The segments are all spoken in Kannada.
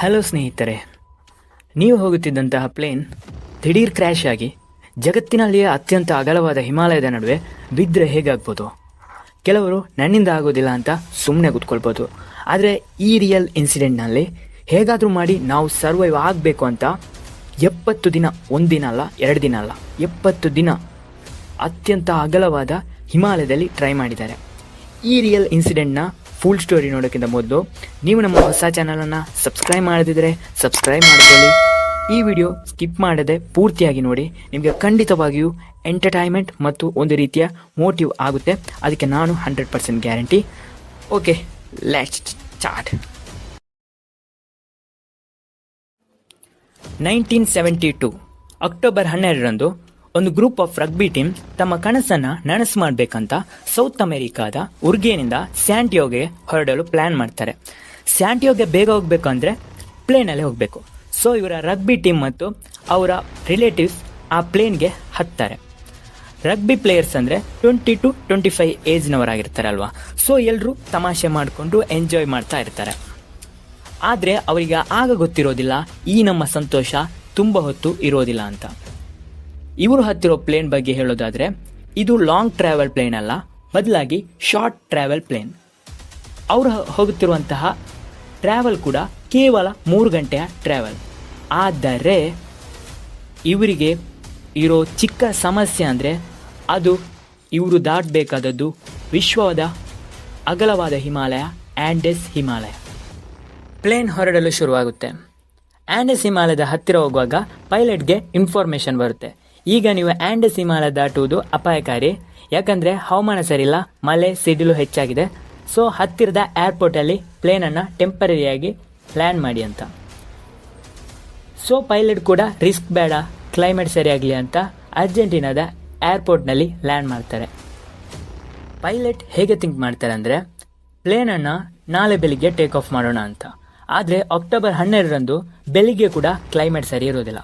ಹಲೋ ಸ್ನೇಹಿತರೆ, ನೀವು ಹೋಗುತ್ತಿದ್ದಂತಹ ಪ್ಲೇನ್ ದಿಢೀರ್ ಕ್ರ್ಯಾಶ್ ಆಗಿ ಜಗತ್ತಿನಲ್ಲಿಯೇ ಅತ್ಯಂತ ಅಗಲವಾದ ಹಿಮಾಲಯದ ನಡುವೆ ಬಿದ್ದರೆ ಹೇಗಾಗ್ಬೋದು? ಕೆಲವರು ನನ್ನಿಂದ ಆಗೋದಿಲ್ಲ ಅಂತ ಸುಮ್ಮನೆ ಕೂತ್ಕೊಳ್ಬೋದು. ಆದರೆ ಈ ರಿಯಲ್ ಇನ್ಸಿಡೆಂಟ್ನಲ್ಲಿ ಹೇಗಾದರೂ ಮಾಡಿ ನಾವು ಸರ್ವೈವ್ ಆಗಬೇಕು ಅಂತ ಎಪ್ಪತ್ತು ದಿನ, ಒಂದು ದಿನ ಅಲ್ಲ, ಎರಡು ದಿನ ಅಲ್ಲ, ಎಪ್ಪತ್ತು ದಿನ ಅತ್ಯಂತ ಅಗಲವಾದ ಹಿಮಾಲಯದಲ್ಲಿ ಟ್ರೈ ಮಾಡಿದ್ದಾರೆ. ಈ ರಿಯಲ್ ಇನ್ಸಿಡೆಂಟ್ನ ಫುಲ್ ಸ್ಟೋರಿ ನೋಡೋಕ್ಕಿಂತ ಮೊದಲು ನೀವು ನಮ್ಮ ಹೊಸ ಚಾನಲನ್ನು ಸಬ್ಸ್ಕ್ರೈಬ್ ಮಾಡದಿದ್ದರೆ ಸಬ್ಸ್ಕ್ರೈಬ್ ಮಾಡ್ಕೊಳ್ಳಿ. ಈ ವಿಡಿಯೋ ಸ್ಕಿಪ್ ಮಾಡದೆ ಪೂರ್ತಿಯಾಗಿ ನೋಡಿ. ನಿಮಗೆ ಖಂಡಿತವಾಗಿಯೂ ಎಂಟರ್ಟೈನ್ಮೆಂಟ್ ಮತ್ತು ಒಂದು ರೀತಿಯ ಮೋಟಿವ್ ಆಗುತ್ತೆ. ಅದಕ್ಕೆ ನಾನು hundred percent guarantee okay let's chat nineteen seventy two October ಹನ್ನೆರಡರಂದು ಒಂದು ಗ್ರೂಪ್ ಆಫ್ ರಗ್ಬಿ ಟೀಮ್ ತಮ್ಮ ಕನಸನ್ನ ನನಸು ಮಾಡಬೇಕಂತ ಸೌತ್ ಅಮೆರಿಕಾದ ಉರ್ಗೇನಿಂದ ಸ್ಯಾಂಟಿಯೋಗೆ ಹೊರಡಲು ಪ್ಲಾನ್ ಮಾಡ್ತಾರೆ. ಸ್ಯಾಂಟಿಯೋಗೆ ಬೇಗ ಹೋಗ್ಬೇಕು ಅಂದರೆ ಪ್ಲೇನಲ್ಲಿ ಹೋಗಬೇಕು. ಸೊ ಇವರ ರಗ್ಬಿ ಟೀಮ್ ಮತ್ತು ಅವರ ರಿಲೇಟಿವ್ಸ್ ಆ ಪ್ಲೇನ್ಗೆ ಹತ್ತಾರೆ. ರಗ್ಬಿ ಪ್ಲೇಯರ್ಸ್ ಅಂದರೆ ಟ್ವೆಂಟಿ ಟು ಟ್ವೆಂಟಿ ಫೈವ್ ಏಜ್ನವರಾಗಿರ್ತಾರಲ್ವಾ? ಸೊ ಎಲ್ಲರೂ ತಮಾಷೆ ಮಾಡಿಕೊಂಡು ಎಂಜಾಯ್ ಮಾಡ್ತಾ ಇರ್ತಾರೆ. ಆದರೆ, ಅವರಿಗೆ ಆಗ ಗೊತ್ತಿರೋದಿಲ್ಲ, ಈ ನಮ್ಮ ಸಂತೋಷ ತುಂಬ ಹೊತ್ತು ಇರೋದಿಲ್ಲ ಅಂತ. ಇವರು ಹತ್ತಿರೋ ಪ್ಲೇನ್ ಬಗ್ಗೆ ಹೇಳೋದಾದರೆ, ಇದು ಲಾಂಗ್ ಟ್ರಾವೆಲ್ ಪ್ಲೇನ್ ಅಲ್ಲ, ಬದಲಾಗಿ ಶಾರ್ಟ್ ಟ್ರಾವೆಲ್ ಪ್ಲೇನ್ ಅವರು ಹೋಗುತ್ತಿರುವಂತಹ ಟ್ರಾವೆಲ್ ಕೂಡ ಕೇವಲ ಮೂರು ಗಂಟೆಯ ಟ್ರಾವೆಲ್ ಆದರೆ, ಇವರಿಗೆ ಇರೋ ಚಿಕ್ಕ ಸಮಸ್ಯೆ ಅಂದರೆ, ಅದು ಇವರು ದಾಟಬೇಕಾದದ್ದು ವಿಶ್ವದ ಅಗಲವಾದ ಹಿಮಾಲಯ ಆ್ಯಂಡೆಸ್ ಹಿಮಾಲಯ. ಪ್ಲೇನ್ ಹೊರಡಲು ಶುರುವಾಗುತ್ತೆ. ಆ್ಯಂಡೆಸ್ ಹಿಮಾಲಯದ ಹತ್ತಿರ ಹೋಗುವಾಗ ಪೈಲಟ್ಗೆ ಇನ್ಫಾರ್ಮೇಷನ್ ಬರುತ್ತೆ. ಈಗ ನೀವು ಆ್ಯಂಡ್ ಹಿಮಾಲಯ ದಾಟುವುದು ಅಪಾಯಕಾರಿ. ಯಾಕಂದರೆ ಹವಾಮಾನ ಸರಿಯಿಲ್ಲ, ಮಳೆ, ಸಿಡಿಲು ಹೆಚ್ಚಾಗಿದೆ. ಸೊ ಹತ್ತಿರದ ಏರ್ಪೋರ್ಟಲ್ಲಿ ಪ್ಲೇನನ್ನು ಟೆಂಪರರಿಯಾಗಿ ಲ್ಯಾಂಡ್ ಮಾಡಿ ಅಂತ. ಸೊ ಪೈಲಟ್ ಕೂಡ ರಿಸ್ಕ್ ಬೇಡ ಕ್ಲೈಮೇಟ್ ಸರಿಯಾಗಲಿ ಅಂತ ಅರ್ಜೆಂಟೀನಾದ ಏರ್ಪೋರ್ಟ್ನಲ್ಲಿ ಲ್ಯಾಂಡ್ ಮಾಡ್ತಾರೆ. ಪೈಲಟ್ ಹೇಗೆ ಥಿಂಕ್ ಮಾಡ್ತಾರೆ ಅಂದರೆ ಪ್ಲೇನನ್ನು ನಾಳೆ ಬೆಳಿಗ್ಗೆ ಟೇಕ್ ಆಫ್ ಮಾಡೋಣ ಅಂತ. ಆದರೆ ಅಕ್ಟೋಬರ್ ಹನ್ನೆರಡರಂದು ಬೆಳಿಗ್ಗೆ ಕೂಡ ಕ್ಲೈಮೇಟ್ ಸರಿ ಇರೋದಿಲ್ಲ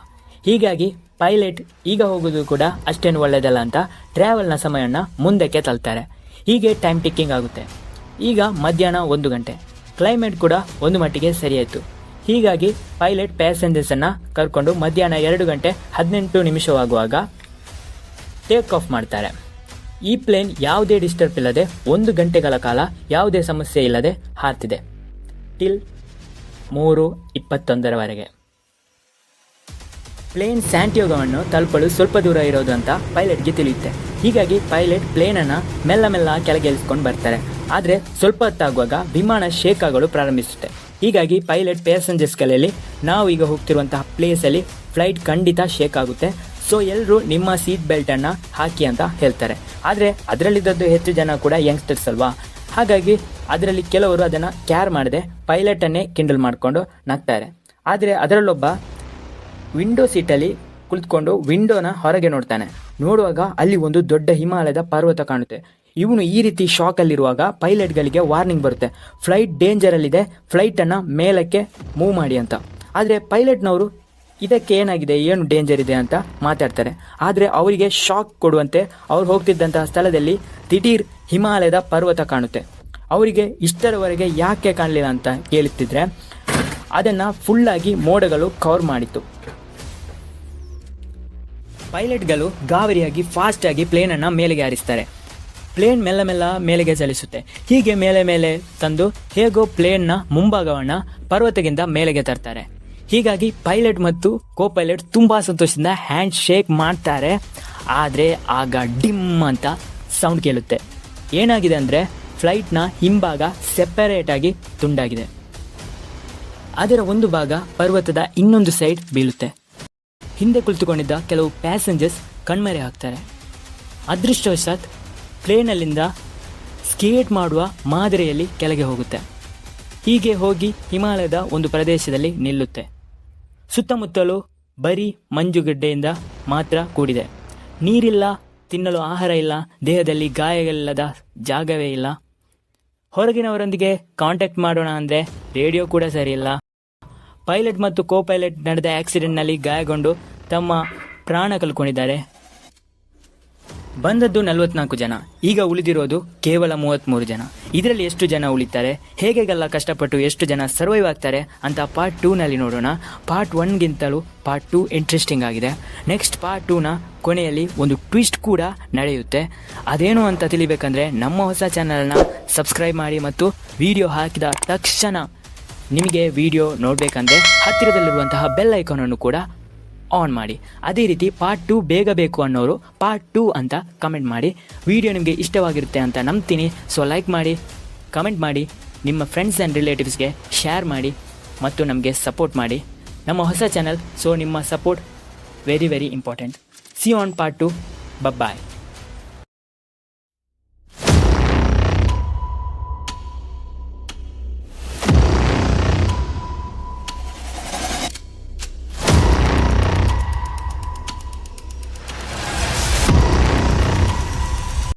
ಹೀಗಾಗಿ ಪೈಲಟ್ ಈಗ ಹೋಗೋದು ಕೂಡ ಅಷ್ಟೇನು ಒಳ್ಳೆಯದಲ್ಲ ಅಂತ ಟ್ರಾವೆಲ್ನ ಸಮಯನ ಮುಂದಕ್ಕೆ ತಳ್ತಾರೆ ಹೀಗೆ ಟೈಮ್ ಟಿಕ್ಕಿಂಗ್ ಆಗುತ್ತೆ. ಈಗ ಮಧ್ಯಾಹ್ನ ಒಂದು ಗಂಟೆ. ಕ್ಲೈಮೇಟ್ ಕೂಡ ಒಂದು ಮಟ್ಟಿಗೆ ಸರಿಯಾಯಿತು. ಹೀಗಾಗಿ ಪೈಲಟ್ ಪ್ಯಾಸೆಂಜರ್ಸನ್ನು ಕರ್ಕೊಂಡು ಮಧ್ಯಾಹ್ನ ಎರಡು ಗಂಟೆ ಹದಿನೆಂಟು ನಿಮಿಷವಾಗುವಾಗ ಟೇಕ್ ಆಫ್ ಮಾಡ್ತಾರೆ. ಈ ಪ್ಲೇನ್ ಯಾವುದೇ ಡಿಸ್ಟರ್ಬ್ ಇಲ್ಲದೆ ಒಂದು ಗಂಟೆಗಳ ಕಾಲ ಯಾವುದೇ ಸಮಸ್ಯೆ ಇಲ್ಲದೆ ಹಾರ್ತಿದೆ. ಟಿಲ್ ಮೂರು ಇಪ್ಪತ್ತೊಂದರವರೆಗೆ. ಪ್ಲೇನ್ ಸ್ಯಾಂಟಿಯೋಗವನ್ನು ತಲುಪಲು ಸ್ವಲ್ಪ ದೂರ ಇರೋದು ಅಂತ ಪೈಲಟ್ಗೆ ತಿಳಿಯುತ್ತೆ. ಹೀಗಾಗಿ ಪೈಲಟ್ ಪ್ಲೇನನ್ನು ಮೆಲ್ಲ ಮೆಲ್ಲ ಕೆಳಗೆ ಇಳಿಸ್ಕೊಂಡು ಬರ್ತಾರೆ. ಆದರೆ ಸ್ವಲ್ಪ ಹೊತ್ತಾಗುವಾಗ ವಿಮಾನ ಶೇಕ್ ಆಗಲು ಪ್ರಾರಂಭಿಸುತ್ತೆ. ಹೀಗಾಗಿ ಪೈಲಟ್ ಪ್ಯಾಸೆಂಜರ್ಸ್ ಕಲೆಯಲ್ಲಿ ನಾವು ಈಗ ಹೋಗ್ತಿರುವಂತಹ ಪ್ಲೇಸಲ್ಲಿ ಫ್ಲೈಟ್ ಖಂಡಿತ ಶೇಕ್ ಆಗುತ್ತೆ. ಸೊ ಎಲ್ಲರೂ ನಿಮ್ಮ ಸೀಟ್ ಬೆಲ್ಟನ್ನು ಹಾಕಿ ಅಂತ ಹೇಳ್ತಾರೆ. ಆದರೆ ಅದರಲ್ಲಿದ್ದದ್ದು ಹೆಚ್ಚು ಜನ ಕೂಡ ಯಂಗ್ಸ್ಟರ್ಸ್ ಅಲ್ವಾ? ಹಾಗಾಗಿ ಅದರಲ್ಲಿ ಕೆಲವರು ಅದನ್ನು ಕ್ಯಾರ್ ಮಾಡದೆ ಪೈಲಟನ್ನೇ ಕಿಂಡಲ್ ಮಾಡಿಕೊಂಡು ನಗ್ತಾರೆ ಆದರೆ ಅದರಲ್ಲೊಬ್ಬ ವಿಂಡೋ ಸೀಟಲ್ಲಿ ಕುಳಿತುಕೊಂಡು ವಿಂಡೋನ ಹೊರಗೆ ನೋಡ್ತಾನೆ. ನೋಡುವಾಗ ಅಲ್ಲಿ ಒಂದು ದೊಡ್ಡ ಹಿಮಾಲಯದ ಪರ್ವತ ಕಾಣುತ್ತೆ. ಇವನು ಈ ರೀತಿ ಶಾಕ್ ಶಾಕಲ್ಲಿರುವಾಗ ಪೈಲಟ್ಗಳಿಗೆ ವಾರ್ನಿಂಗ್ ಬರುತ್ತೆ. ಫ್ಲೈಟ್ ಡೇಂಜರ್ ಅಲ್ಲಿದೆ. ಫ್ಲೈಟ್ ಫ್ಲೈಟನ್ನು ಮೇಲಕ್ಕೆ ಮೂವ್ ಮಾಡಿ ಅಂತ. ಆದರೆ ಪೈಲಟ್ನವರು ಇದಕ್ಕೆ ಏನಾಗಿದೆ, ಏನು ಡೇಂಜರ್ ಇದೆ ಅಂತ ಮಾತಾಡ್ತಾರೆ. ಆದರೆ ಅವರಿಗೆ ಶಾಕ್ ಕೊಡುವಂತೆ ಅವ್ರು ಹೋಗ್ತಿದ್ದಂತಹ ಸ್ಥಳದಲ್ಲಿ ದಿಢೀರ್ ಹಿಮಾಲಯದ ಪರ್ವತ ಕಾಣುತ್ತೆ. ಅವರಿಗೆ ಇಷ್ಟರವರೆಗೆ ಯಾಕೆ ಕಾಣಲಿಲ್ಲ ಅಂತ ಕೇಳುತ್ತಿದ್ರೆ, ಅದನ್ನು ಫುಲ್ಲಾಗಿ ಮೋಡಗಳು ಕವರ್ ಮಾಡಿತ್ತು. ಪೈಲಟ್ಗಳು ಗಾವರಿಯಾಗಿ ಫಾಸ್ಟಾಗಿ ಪ್ಲೇನನ್ನು ಮೇಲೆಗೆ ಹಾರಿಸ್ತಾರೆ. ಪ್ಲೇನ್ ಮೆಲ್ಲ ಮೆಲ್ಲ ಮೇಲೆಗೆ ಚಲಿಸುತ್ತೆ. ಹೀಗೆ ಮೇಲೆ ಮೇಲೆ ತಂದು ಹೇಗೋ ಪ್ಲೇನ್ನ ಮುಂಭಾಗವನ್ನು ಪರ್ವತಗಿಂತ ಮೇಲೆಗೆ ತರ್ತಾರೆ. ಹೀಗಾಗಿ ಪೈಲಟ್ ಮತ್ತು ಕೋ ಪೈಲಟ್ ತುಂಬ ಸಂತೋಷದಿಂದ ಹ್ಯಾಂಡ್ ಶೇಕ್ ಮಾಡ್ತಾರೆ. ಆದರೆ ಆಗ ಡಿಮ್ ಅಂತ ಸೌಂಡ್ ಕೇಳುತ್ತೆ. ಏನಾಗಿದೆ ಅಂದರೆ ಫ್ಲೈಟ್ನ ಹಿಂಭಾಗ ಸೆಪರೇಟಾಗಿ ತುಂಡಾಗಿದೆ. ಅದರ ಒಂದು ಭಾಗ ಪರ್ವತದ ಇನ್ನೊಂದು ಸೈಡ್ ಬೀಳುತ್ತೆ. ಹಿಂದೆ ಕುಳಿತುಕೊಂಡಿದ್ದ ಕೆಲವು ಪ್ಯಾಸೆಂಜರ್ಸ್ ಕಣ್ಮರೆ ಹಾಕ್ತಾರೆ. ಅದೃಷ್ಟವಶಾತ್ ಪ್ಲೇನಲ್ಲಿಂದ ಸ್ಕೇಟ್ ಮಾಡುವ ಮಾದರಿಯಲ್ಲಿ ಕೆಳಗೆ ಹೋಗುತ್ತೆ. ಹೀಗೆ ಹೋಗಿ ಹಿಮಾಲಯದ ಒಂದು ಪ್ರದೇಶದಲ್ಲಿ ನಿಲ್ಲುತ್ತೆ. ಸುತ್ತಮುತ್ತಲು ಬರೀ ಮಂಜುಗಡ್ಡೆಯಿಂದ ಮಾತ್ರ ಕೂಡಿದೆ. ನೀರಿಲ್ಲ, ತಿನ್ನಲು ಆಹಾರ ಇಲ್ಲ, ದೇಹದಲ್ಲಿ ಗಾಯಗಳಿಲ್ಲದ ಜಾಗವೇ ಇಲ್ಲ. ಹೊರಗಿನವರೊಂದಿಗೆ ಕಾಂಟ್ಯಾಕ್ಟ್ ಮಾಡೋಣ ಅಂದರೆ ರೇಡಿಯೋ ಕೂಡ ಸರಿಯಿಲ್ಲ ಪೈಲಟ್ ಮತ್ತು ಕೋ ಪೈಲಟ್ ನಡೆದ ಆಕ್ಸಿಡೆಂಟ್ನಲ್ಲಿ ಗಾಯಗೊಂಡು ತಮ್ಮ ಪ್ರಾಣ ಕಲ್ಕೊಂಡಿದ್ದಾರೆ. ಬಂದದ್ದು ನಲವತ್ನಾಲ್ಕು ಜನ. ಈಗ ಉಳಿದಿರೋದು ಕೇವಲ ಮೂವತ್ತ್ಮೂರು ಜನ. ಇದರಲ್ಲಿ ಎಷ್ಟು ಜನ ಉಳಿತಾರೆ? ಹೇಗೆಲ್ಲ ಕಷ್ಟಪಟ್ಟು ಎಷ್ಟು ಜನ ಸರ್ವೈವ್ ಆಗ್ತಾರೆ ಅಂತ ಪಾರ್ಟ್ ಟೂನಲ್ಲಿ ನೋಡೋಣ. ಪಾರ್ಟ್ ಒನ್ಗಿಂತಲೂ ಪಾರ್ಟ್ ಟೂ ಇಂಟ್ರೆಸ್ಟಿಂಗ್ ಆಗಿದೆ. ನೆಕ್ಸ್ಟ್ ಪಾರ್ಟ್ ಟೂನ ಕೊನೆಯಲ್ಲಿ ಒಂದು ಟ್ವಿಸ್ಟ್ ಕೂಡ ನಡೆಯುತ್ತೆ. ಅದೇನು ಅಂತ ತಿಳಿಬೇಕಂದ್ರೆ ನಮ್ಮ ಹೊಸ ಚಾನಲ್ನ ಸಬ್ಸ್ಕ್ರೈಬ್ ಮಾಡಿ ಮತ್ತು ವಿಡಿಯೋ ಹಾಕಿದ ತಕ್ಷಣ ನಿಮಗೆ ವಿಡಿಯೋ ನೋಡಬೇಕಂದ್ರೆ ಹತ್ತಿರದಲ್ಲಿರುವಂತಹ ಬೆಲ್ ಐಕಾನನ್ನು ಕೂಡ ಆನ್ ಮಾಡಿ. ಅದೇ ರೀತಿ ಪಾರ್ಟ್ ಟು ಬೇಗ ಬೇಕು ಅನ್ನೋರು ಪಾರ್ಟ್ ಟೂ ಅಂತ ಕಮೆಂಟ್ ಮಾಡಿ. ವಿಡಿಯೋ ನಿಮಗೆ ಇಷ್ಟವಾಗಿರುತ್ತೆ ಅಂತ ನಂಬ್ತೀನಿ. ಸೊ ಲೈಕ್ ಮಾಡಿ ಕಮೆಂಟ್ ಮಾಡಿ, ನಿಮ್ಮ ಫ್ರೆಂಡ್ಸ್ ಆ್ಯಂಡ್ ರಿಲೇಟಿವ್ಸ್ಗೆ ಶೇರ್ ಮಾಡಿ ಮತ್ತು ನಮಗೆ ಸಪೋರ್ಟ್ ಮಾಡಿ. ನಮ್ಮ ಹೊಸ ಚಾನಲ್ ಸೊ ನಿಮ್ಮ support very very important see on part two bye